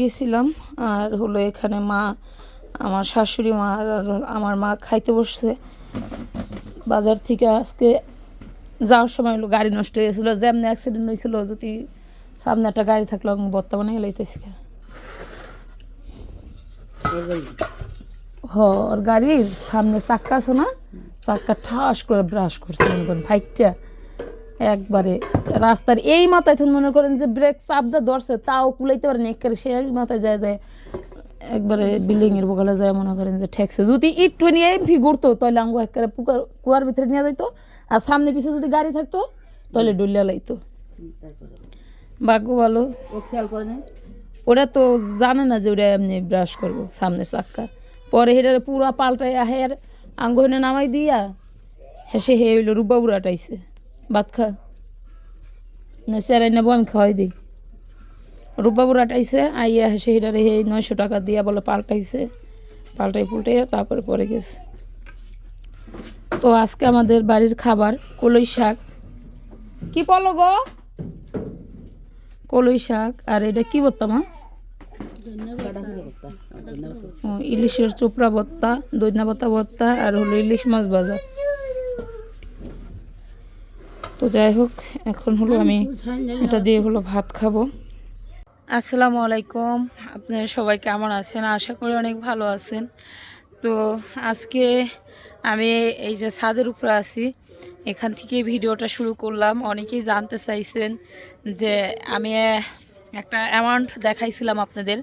গেছিলাম, আর হলো এখানে মা, আমার শাশুড়ি মা আর আমার মা খাইতে বসছে। বাজার থেকে আজকে যাওয়ার সময় হলো গাড়ি নষ্ট হয়ে গেছিল, যেমনি অ্যাক্সিডেন্ট হয়েছিল, যদি সামনে একটা গাড়ি থাকল, আমি বর্তমানে এলাইতেছি হ ওর গাড়ির সামনে চাক্কা আছে না, চাক্কা ঠাস করে ব্রাশ করছে ফাইটটা। একবারে রাস্তার এই মাথায় তুমি মনে করেন যে ব্রেক চাপদা ধরছে তাও কুলাইতে পারেন একেবারে সে মাথায় যায় যায় একবারে বিল্ডিং এর বগলে যায় মনে করেন যে ঠেকছে। যদি ইট একটু নিয়ে ফি ঘুরতো তাহলে আঙ্গু একেবারে পুকার কুয়ার ভিতরে নিয়ে যাইতো আর সামনে পিছে যদি গাড়ি থাকতো তাহলে ডুলিয়া লাইতো। ভাগ্য ভালো। ও খেয়াল করে না ওরা তো জানে না যে ওরা এমনি ব্রাশ করব সামনের চাক্কা। পরে হেটারে পুরা পাল্টাই হের আঙ্গ হেনে নামাই দিয়া হেসে হে হইল রূপা বুড়াটাইছে। ভাত খা। না স্যারাই নেব, আমি খাওয়াই দিই। রূপা বুড়াটাইছে আইয়া হেসে হেটারে হে নয়শো টাকা দিয়া বলে পাল্টাইছে। পাল্টাই পুল্টাইয়া তারপরে পরে গেছে। তো আজকে আমাদের বাড়ির খাবার কলই শাক। কি পলো গো? কলই শাক, আর এটা কি বলতাম ইলিশের চোপড়া ভর্তা, দইনা পাতা ভর্তা, আর হলো ইলিশ মাছ ভাজা। তো যাই হোক এখন হলো আমি এটা দিয়ে হলো ভাত খাব। আসসালামু আলাইকুম। আপনারা সবাই কেমন আছেন? আশা করি অনেক ভালো আছেন। তো আজকে আমি এই যে ছাদের উপরে আছি এখান থেকে ভিডিওটা শুরু করলাম। অনেকেই জানতে চাইছেন যে আমি একটা অ্যামাউন্ট দেখাইছিলাম আপনাদের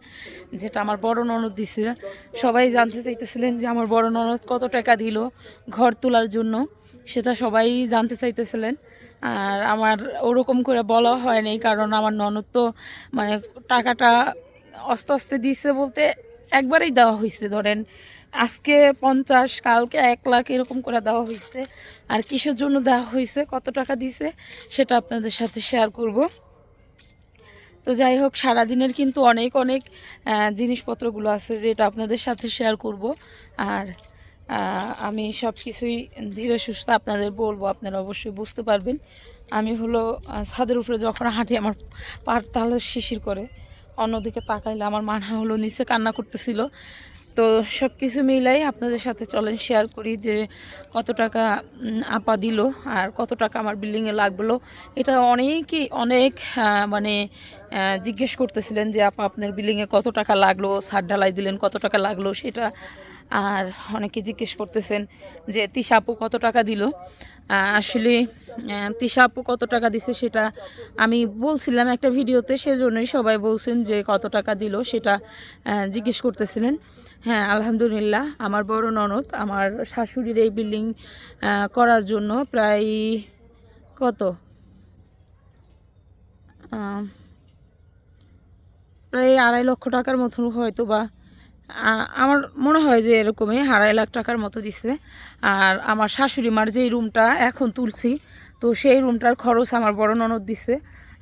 যেটা আমার বড় ননদ দিছিল সবাই জানতে চাইতেছিলেন যে আমার বড় ননদ কত টাকা দিল ঘর তোলার জন্য সেটা সবাই জানতে চাইতেছিলেন। আর আমার ওরকম করে বলা হয়নি কারণ আমার ননদ তো মানে টাকাটা আস্তে আস্তে দিছে বলতে একবারেই দেওয়া হয়েছে ধরেন আজকে পঞ্চাশ, কালকে এক লাখ এরকম করে দেওয়া হয়েছে আর কিসের জন্য দেওয়া হয়েছে কত টাকা দিছে, সেটা আপনাদের সাথে শেয়ার করব। তো যাই হোক, সারাদিনের কিন্তু অনেক অনেক জিনিসপত্রগুলো আছে যেটা আপনাদের সাথে শেয়ার করব। আর আমি সব কিছুই ধীরে সুস্থ আপনাদের বলব, আপনারা অবশ্যই বুঝতে পারবেন। আমি হলো ছাদের উপরে যখন হাঁটি আমার পার তাহলে শিশির করে, অন্যদিকে তাকাইলে আমার মানা হলো, নিচে কান্না করতেছিল। তো সব কিছু মিলাই আপনাদের সাথে চলেন শেয়ার করি যে কত টাকা আপা দিল আর কত টাকা আমার বিল্ডিংয়ে লাগল। এটা অনেকই, অনেক মানে জিজ্ঞেস করতেছিলেন যে, আপা, আপনার বিল্ডিংয়ে কত টাকা লাগল? সার ঢালাই দিলেন কত টাকা লাগল? সেটা আর অনেকে জিজ্ঞেস করতেছেন যে, তিশা আপু কত টাকা দিল? আসলে আপু কত টাকা দিছে সেটা আমি বলছিলাম একটা ভিডিওতে, সেজন্যই সবাই বলছেন যে, কত টাকা দিল? সেটা জিজ্ঞেস করতেছিলেন। হ্যাঁ আলহামদুলিল্লাহ, আমার বড় ননদ, আমার শাশুড়ির এই বিল্ডিং করার জন্য প্রায় কত? প্রায় আড়াই লক্ষ টাকার মতন হয়তো বা আমার মনে হয় যে এরকমই আড়াই লাখ টাকার মতো দিছে। আর আমার শাশুড়ি মার যেই রুমটা এখন তুলছি, তো সেই রুমটার খরচ আমার বড় ননদ দিছে,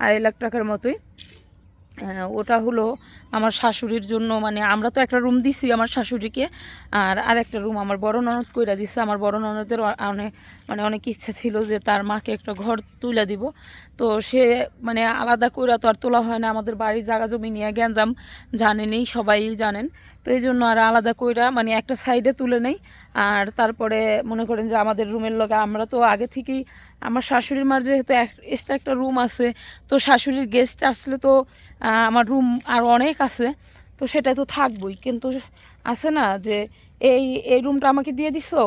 আড়াই লাখ টাকার মতোই। ওটা হলো আমার শাশুড়ির জন্য মানে আমরা তো একটা রুম দিছি আমার শাশুড়িকে, আর আরেকটা রুম আমার বড় ননদ কইরা দিছে। আমার বড় ননদের অনেক মানে অনেক ইচ্ছা ছিল যে তার মাকে একটা ঘর তুলে দিব। তো সে মানে আলাদা কইরা তো আর তোলা হয় না। আমাদের বাড়ির জায়গা জমি নিয়ে গ্যাঞ্জাম জানেনই সবাই জানেন। এই জন্য আর আলাদা কইরা মানে একটা সাইডে তুলে নেই। আর তারপরে মনে করেন যে আমাদের রুমের লগে আমরা তো আগে থেকেই, আমার শাশুড়ির মার যেহেতু এক্সট্রা একটা রুম আছে, তো শাশুড়ির গেস্ট আসলে তো আমার রুম আর অনেক আছে, তো সেটাই তো থাকবই। কিন্তু আছে না যে এই এই রুমটা আমাকে দিয়ে দিছো,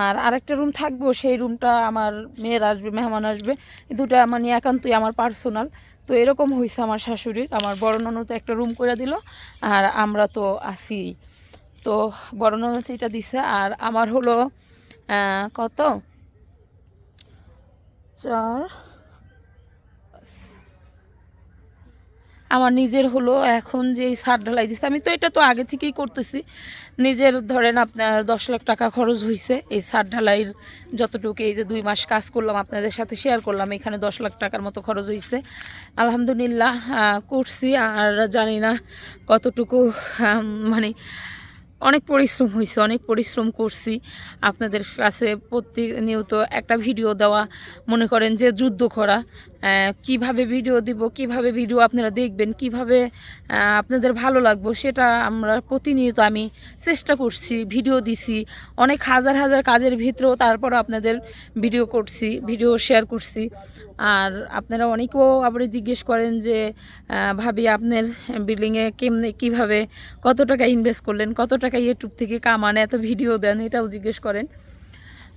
আর আরেকটা রুম থাকব, সেই রুমটা আমার মেয়ের আসবে, মেহমান আসবে দুটা মানে একান্তই আমার পার্সোনাল তো এরকম হয়েছে আমার শাশুড়ির। আমার বড় তো একটা রুম করে দিল, আর আমরা তো আসি তো বড় ননদ এটা দিছে, আর আমার হলো কত? চার আমার নিজের হলো, এখন যে সার ঢালাই দিচ্ছে আমি তো এটা তো আগে থেকেই করতেছি। নিজের ধরেন আপনার দশ লাখ টাকা খরচ হয়েছে এই সার ঢালাইয়ের যতটুকু এই যে দুই মাস কাজ করলাম, আপনাদের সাথে শেয়ার করলাম, এখানে দশ লাখ টাকার মতো খরচ হয়েছে আলহামদুলিল্লাহ করছি, আর জানি না কতটুকু মানে অনেক পরিশ্রম হয়েছে অনেক পরিশ্রম করছি। আপনাদের কাছে প্রতিনিয়ত একটা ভিডিও দেওয়া, মনে করেন যে যুদ্ধ করা কীভাবে ভিডিও দিব, কীভাবে ভিডিও আপনারা দেখবেন, কীভাবে আপনাদের ভালো লাগবো, সেটা আমরা প্রতিনিয়ত আমি চেষ্টা করছি ভিডিও দিছি। অনেক হাজার হাজার কাজের ভিতরেও তারপর আপনাদের ভিডিও করছি ভিডিও শেয়ার করছি। আর আপনারা অনেকেও আবার জিজ্ঞেস করেন যে ভাবি, আপনার বিল্ডিংয়ে কেমনে, কীভাবে, কত টাকা ইনভেস্ট করলেন, কত টাকা ইউটিউব থেকে কামান, এত ভিডিও দেন, এটাও জিজ্ঞেস করেন।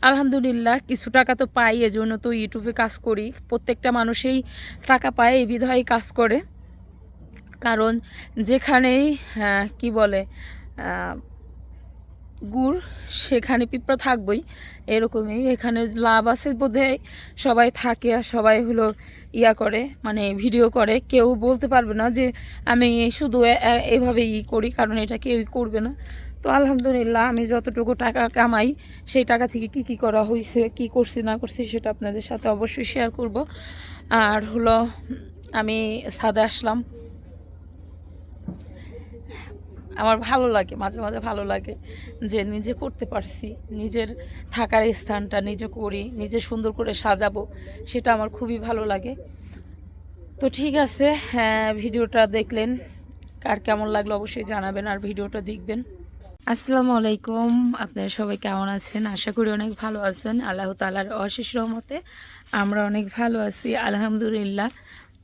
আলহামদুলিল্লাহ, কিছু টাকা তো পাই, এজন্য তো ইউটিউবে কাজ করি। প্রত্যেকটা মানুষেই টাকা পায়, এই বিধায় কাজ করে। কারণ যেখানেই কি বলে গুড়, সেখানে পিঁপড়া থাকবই, এরকমই। এখানে লাভ আছে বোধহয়, সবাই থাকে আর সবাই হলো ইয়া করে মানে ভিডিও করে। কেউ বলতে পারবে না যে আমি শুধু এভাবে ই করি, কারণ এটা কেউই করবে না। তো আলহামদুলিল্লাহ আমি যতটুকু টাকা কামাই, সেই টাকা থেকে কি কি করা হয়েছে কি করছি, না করছি সেটা আপনাদের সাথে অবশ্যই শেয়ার করব। আর হলো, আমি সাদে আসলাম। আমার ভালো লাগে, মাঝে মাঝে ভালো লাগে যে নিজে করতে পারছি, নিজের থাকার স্থানটা নিজে করি, নিজে সুন্দর করে সাজাবো, সেটা আমার খুবই ভালো লাগে। তো ঠিক আছে হ্যাঁ ভিডিওটা দেখলেন, কার কেমন লাগল অবশ্যই জানাবেন, আর ভিডিওটা দেখবেন। আসসালামু আলাইকুম। আপনারা সবাই কেমন আছেন? আশা করি অনেক ভালো আছেন। আল্লাহ তালার অশেষ রহমতে আমরা অনেক ভালো আছি, আলহামদুলিল্লাহ।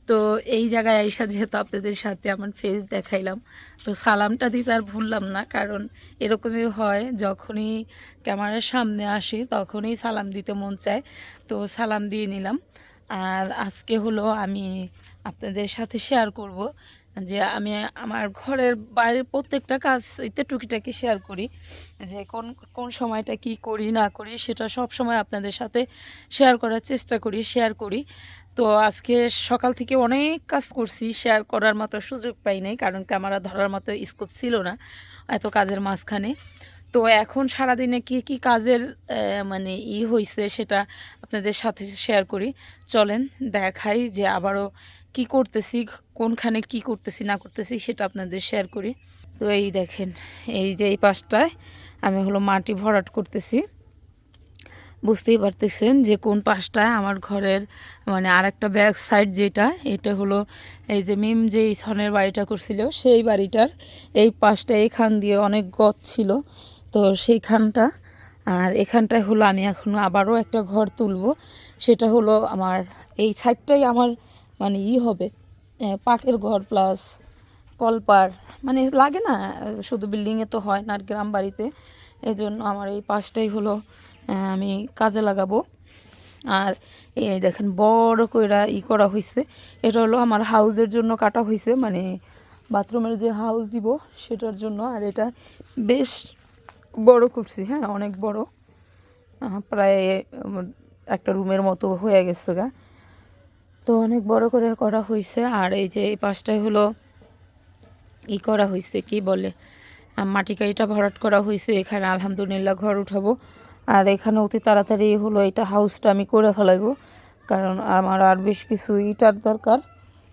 তো এই জায়গায় আইসা যেহেতু আপনাদের সাথে আমার ফেস দেখাইলাম, তো সালামটা দিতে আর ভুললাম না, কারণ এরকমই হয়, যখনই ক্যামেরার সামনে আসি, তখনই সালাম দিতে মন চায়। তো সালাম দিয়ে নিলাম। আর আজকে হলো আমি আপনাদের সাথে শেয়ার করব যে আমি আমার ঘরের বাইরের প্রত্যেকটা কাজ এতে টুকিটাকি শেয়ার করি, যে কোন কোন সময়টা কি করি, না করি, সেটা সব সময় আপনাদের সাথে শেয়ার করার চেষ্টা করি শেয়ার করি। তো আজকে সকাল থেকে অনেক কাজ করছি শেয়ার করার মতো সুযোগ পাই নাই, কারণ ক্যামেরা ধরার মতো স্কোপ ছিল না এত কাজের মাঝখানে। তো এখন সারাদিনে কি কি কাজের মানে ই হয়েছে সেটা আপনাদের সাথে শেয়ার করি। চলেন, দেখাই যে আবারও কি করতেছি, কোনখানে কি করতেছি, না করতেছি সেটা আপনাদের শেয়ার করি। তো এই দেখেন, এই যে এই পাশটায় আমি হলো মাটি ভরাট করতেছি। বুঝতেই পারতেছেন যে কোন পাশটায় আমার ঘরের মানে আরেকটা ব্যাক সাইড যেটা, এটা হলো এই যে মিম যে ছনের বাড়িটা করছিল, সেই বাড়িটার এই পাশটা এখান দিয়ে অনেক গছ ছিল। তো সেইখানটা, আর এখানটায় হলো আমি এখন আবারও একটা ঘর তুলব। সেটা হলো আমার, এই সাইডটাই আমার মানে ই হবে পাকের ঘর প্লাস কলপার মানে লাগে না, শুধু বিল্ডিংয়ে তো হয় না গ্রাম বাড়িতে। এই জন্য আমার এই পাশটাই হলো আমি কাজে লাগাবো। আর এই দেখেন বড় কইরা ই করা হয়েছে এটা হলো আমার হাউজের জন্য কাটা হয়েছে মানে বাথরুমের যে হাউস দিব সেটার জন্য। আর এটা বেশ বড় করছি হ্যাঁ অনেক বড়। প্রায় একটা রুমের মতো হয়ে গেছে গা। তো অনেক বড় করে করা হয়েছে আর এই যে এই পাশটায় হলো ই করা হয়েছে কি বলে? মাটি কাইটা ভরাট করা হয়েছে এখানে আলহামদুলিল্লাহ ঘর উঠাবো। আর এখানে অতি তাড়াতাড়ি হলো এটা হাউসটা আমি করে ফেলাইবো। কারণ আমার আর বেশ কিছু ইটার দরকার।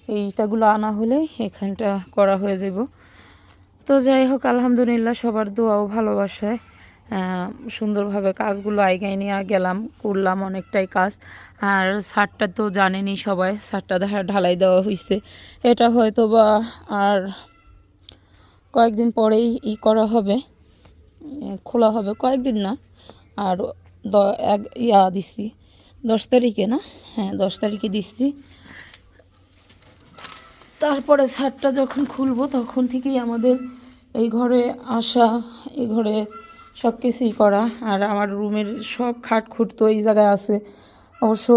এই ইটাগুলো আনা হলে এখানটা করা হয়ে যাব তো যাই হোক, আলহামদুলিল্লাহ সবার দোয়া ও ভালোবাসায়। সুন্দরভাবে কাজগুলো আইগাই নিয়ে গেলাম, করলাম অনেকটাই কাজ। আর সারটা তো জানেনি সবাই ধা- ঢালাই দেওয়া হয়েছে এটা হয়তো বা আর কয়েকদিন পরেই ই করা হবে খোলা হবে, কয়েকদিন না। আর দ এক ইয়া দিছি, দশ তারিখে না? হ্যাঁ দশ তারিখে দিচ্ছি তারপরে ছাদটা যখন খুলবো তখন থেকেই আমাদের এই ঘরে আসা, এই ঘরে সব কিছুই করা। আর আমার রুমের সব খাট খুট তো এই জায়গায় আছে। অবশ্য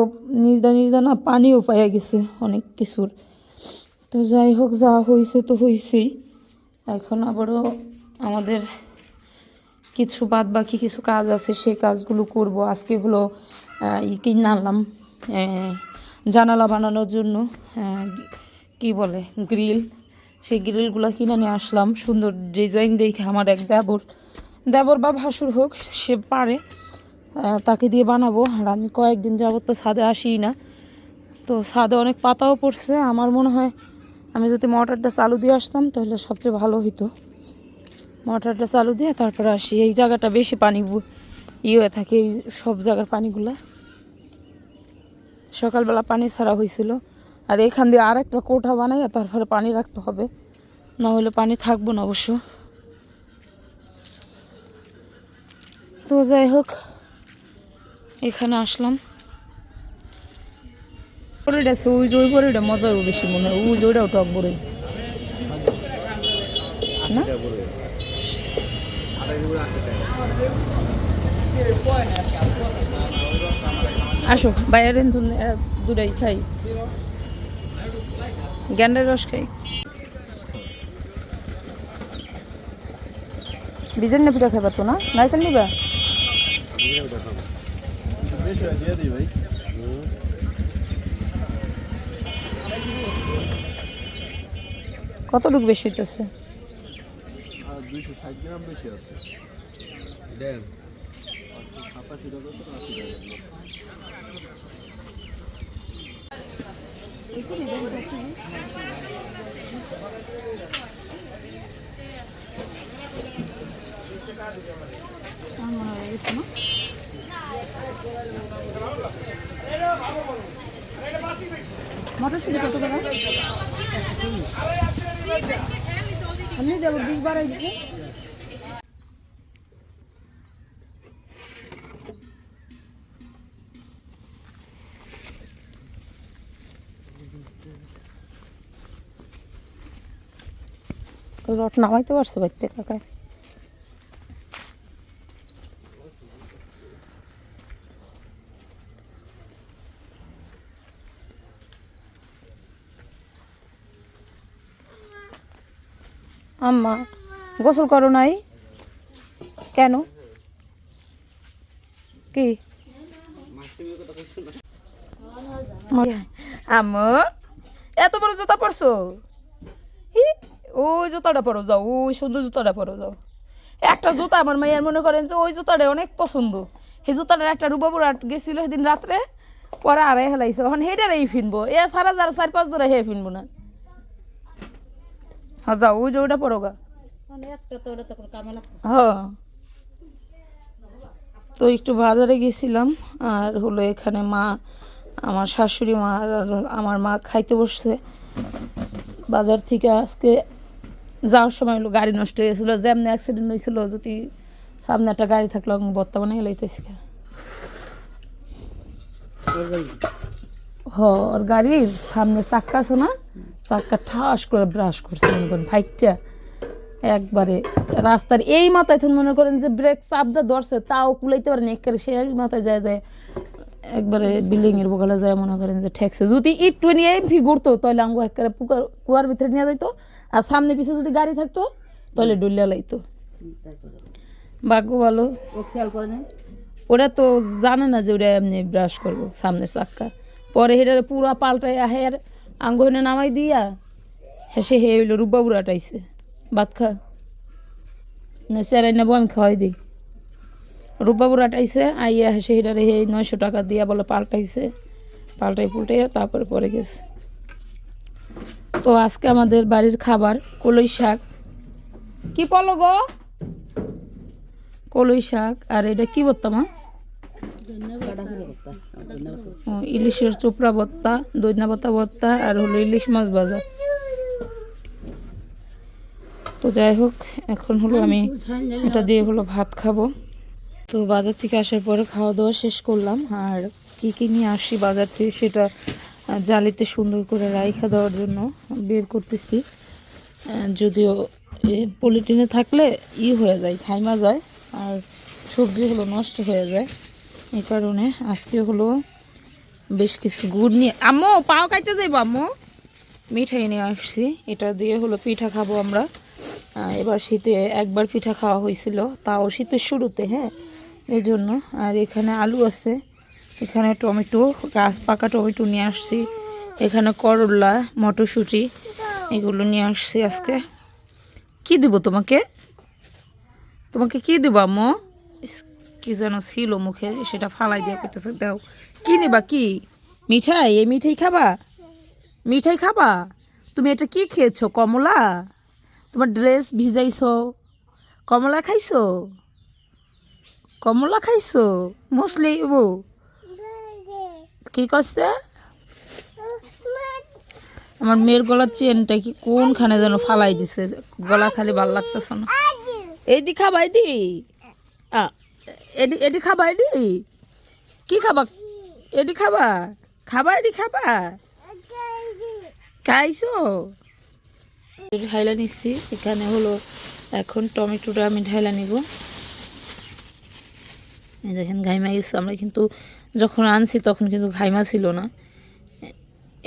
নিজদা নিজদা না পানিও পাইয়া গেছে অনেক কিছুর। তো যাই হোক, যা হয়েছে তো হয়েছেই এখন আবারও আমাদের কিছু বাদ বাকি কিছু কাজ আছে, সেই কাজগুলো করব। আজকে হলো ই কিনে আনলাম জানালা বানানোর জন্য কি বলে, গ্রিল। সেই গ্রিলগুলো কিনে নিয়ে আসলাম। সুন্দর ডিজাইন দেখে আমার এক দেবর দেবর বা ভাসুর হোক, সে পারে। তাকে দিয়ে বানাবো। আর আমি কয়েকদিন যাবত তো ছাদে আসিই না। তো ছাদে অনেক পাতাও পড়ছে। আমার মনে হয় আমি যদি মোটরটা চালু দিয়ে আসতাম, তাহলে সবচেয়ে ভালো হতো মোটরটা চালু দিয়ে তারপরে আসি। এই জায়গাটা বেশি পানি ই হয়ে থাকে, এই সব জায়গার পানিগুলা। সকালবেলা পানি ছাড়া হয়েছিল আর এখান দিয়ে আর একটা কোঠা বানাই তারপরে পানি রাখতে হবে। না হলে পানি থাকব না অবশ্য। তো যাই হোক, এখানে আসলাম। বড়িটা আছে বেশি মনে হয়। টক আসো বাইরে দুটাই খাই। গ্যান্ডার রস খাই। বিজের না পিঠা খাইবা তো না? নাইতেল নিবা? কতটুকু বেশি হইতেছে? দুইশো ষাট গ্রাম বেশি আছে সাতাশি টাকা দেবো বিশ বারাই দিচ্ছে রট নামাইতে পারছে বাড়িতে কাকায় আম্মা গোসল করো নাই? কেন? কি? আম্মু এত বড় জুতা পরছো? হি, ওই জুতাটা পরো যাও ওই সুন্দর জুতাটা পরো যাও। একটা জুতা আমার মাইয়ার মনে করেন যে ওই জুতাটা অনেক পছন্দ। সেই জুতাটার একটা রূপাপুর গেছিল সেদিন রাত্রে পরে আড়াই হেলাইছে। এখন সেইটারেই ফিনবো এ সারা যার চার পাঁচ জোড়া হে ফিনবো না। যাও ওই যে ওইটা হ্যাঁ তো একটু বাজারে গেছিলাম আর হলো এখানে মা আমার শাশুড়ি মা আর আমার মা খাইতে বসছে। বাজার থেকে আজকে যাওয়ার সময় হলো গাড়ি নষ্ট হয়ে গেছিল যেমনি অ্যাক্সিডেন্ট হয়েছিল যদি সামনে একটা গাড়ি থাকল আমি বর্তমানে লাইতেছি হ ওর গাড়ির সামনে চাক্কা আছে না চাক্কা ঠাস করে ব্রাশ করছে মনে করেন ফাইটটা একবারে রাস্তার এই মাথায় তুমি মনে করেন যে ব্রেক চাপদা ধরছে তাও কুলাইতে পারেন একবারে সেই মাথায় যায় যায় একবারে বিল্ডিং এর বগলে যায় মনে করেন যে ঠেকছে। যদি একটু নিয়ে এমপি ঘুরতো তাহলে আঙ্গু একবারে পুকার কুয়ার ভিতরে নিয়ে যাইতো আর সামনে পিছে যদি গাড়ি থাকতো তাহলে ডুলিয়া লাইতো। ভাগ্য ভালো। ও খেয়াল করে না ওরা তো জানে না যে ওরা এমনি ব্রাশ করব সামনের চাক্কা পরে হেটারে পুরা পাল্টাই হের আঙ্গনে নামাই দিয়া হেসে হে হইল রূপা বুড়াটাইছে ভাত খা। না স্যারাই নেব, আমি খাওয়াই দিই। রূপা বুড়াটাইছে আইয়া হেসে হেটারে হে নয়শো টাকা দিয়া বলে পাল্টাইছে। পাল্টাই পুল্টাইয়া তারপরে পরে গেছে। তো আজকে আমাদের বাড়ির খাবার কলই শাক। কি পলো গো? কলই শাক। আর এটা কি বলতাম ইলিশের চোপড়া ভর্তা দইনা পাতা ভর্তা আর হলো ইলিশ মাছ ভাজা তো যাই হোক, এখন হলো আমি এটা দিয়ে হলো ভাত খাব। তো বাজার থেকে আসার পরে খাওয়া দাওয়া শেষ করলাম, আর কি কি নিয়ে আসি বাজার থেকে সেটা জালিতে সুন্দর করে রাইখা দেওয়ার জন্য বের করতেছি। যদিও পলিটিনে থাকলে ই হয়ে যায়, খাইমা যায়, আর সবজি হলো নষ্ট হয়ে যায়। এই কারণে আজকে হলো বেশ কিছু গুড় নিয়ে আম্মু, পাও কাটতে যাইবো আম্মু। মিঠাই নিয়ে আসছি। এটা দিয়ে হলো পিঠা খাব আমরা। এবার শীতে একবার পিঠা খাওয়া হয়েছিল। তাও শীতের শুরুতে হ্যাঁ? এই জন্য আর এখানে আলু আছে। এখানে টমেটো, গাছ, পাকা টমেটো নিয়ে আসছি। এখানে করলা, মটরশুঁটি, এগুলো নিয়ে আসছি আজকে। কি দিব তোমাকে? তোমাকে কি দেবো, আম্মু? কি যেন ছিল মুখে সেটা ফালাই দিয়ে করতেছে দাও। কি নিবা কি? মিঠাই? এই মিঠাই খাবা? মিঠাই খাবা? তুমি এটা কি খেয়েছো কমলা? তোমার ড্রেস ভিজাইছো। কমলা খাইছো? কমলা খাইছো? মুসলি ও কি করছে আমার মেয়ের গলার চেনটা কি কোনখানে যেন ফালাই দিছে? গলা খালি ভালো লাগতেছে না। এইদি খাবা এদি আ, এডি এডি খাবা, এডি? কি খাবা? এডি খাবা? খাবা, এডি খাবা? খাইছো? ঢাইলা নিচ্ছি এখানে হলো এখন টমেটোটা আমি ঢাইলা নিব। দেখেন, ঘাইমা গেছে। আমরা কিন্তু যখন আনছি, তখন কিন্তু ঘাইমা ছিল না।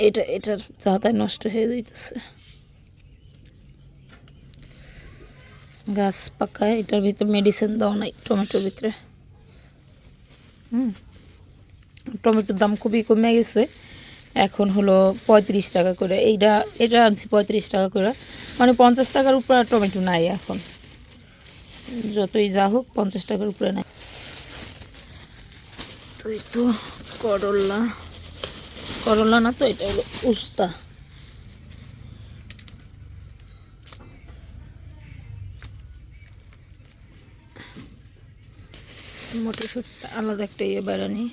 এটা, এটার চাতায় নষ্ট হয়ে যাইতেছে। গাছ পাকায়, এটার ভিতরে মেডিসিন দেওয়া নাই, টমেটোর ভিতরে। হুম। টমেটোর দাম খুবই কমে গেছে। এখন হলো পঁয়ত্রিশ টাকা করে। এইটা এটা আনছি পঁয়ত্রিশ টাকা করে। মানে পঞ্চাশ টাকার উপরে টমেটো নাই এখন। যতই যা হোক, পঞ্চাশ টাকার উপরে নাই। তো এই তো করল্লা করল্লা না তো, এটা হলো উস্তা। মটরশুঁটি আলাদা একটা ইয়ে বেড়ানি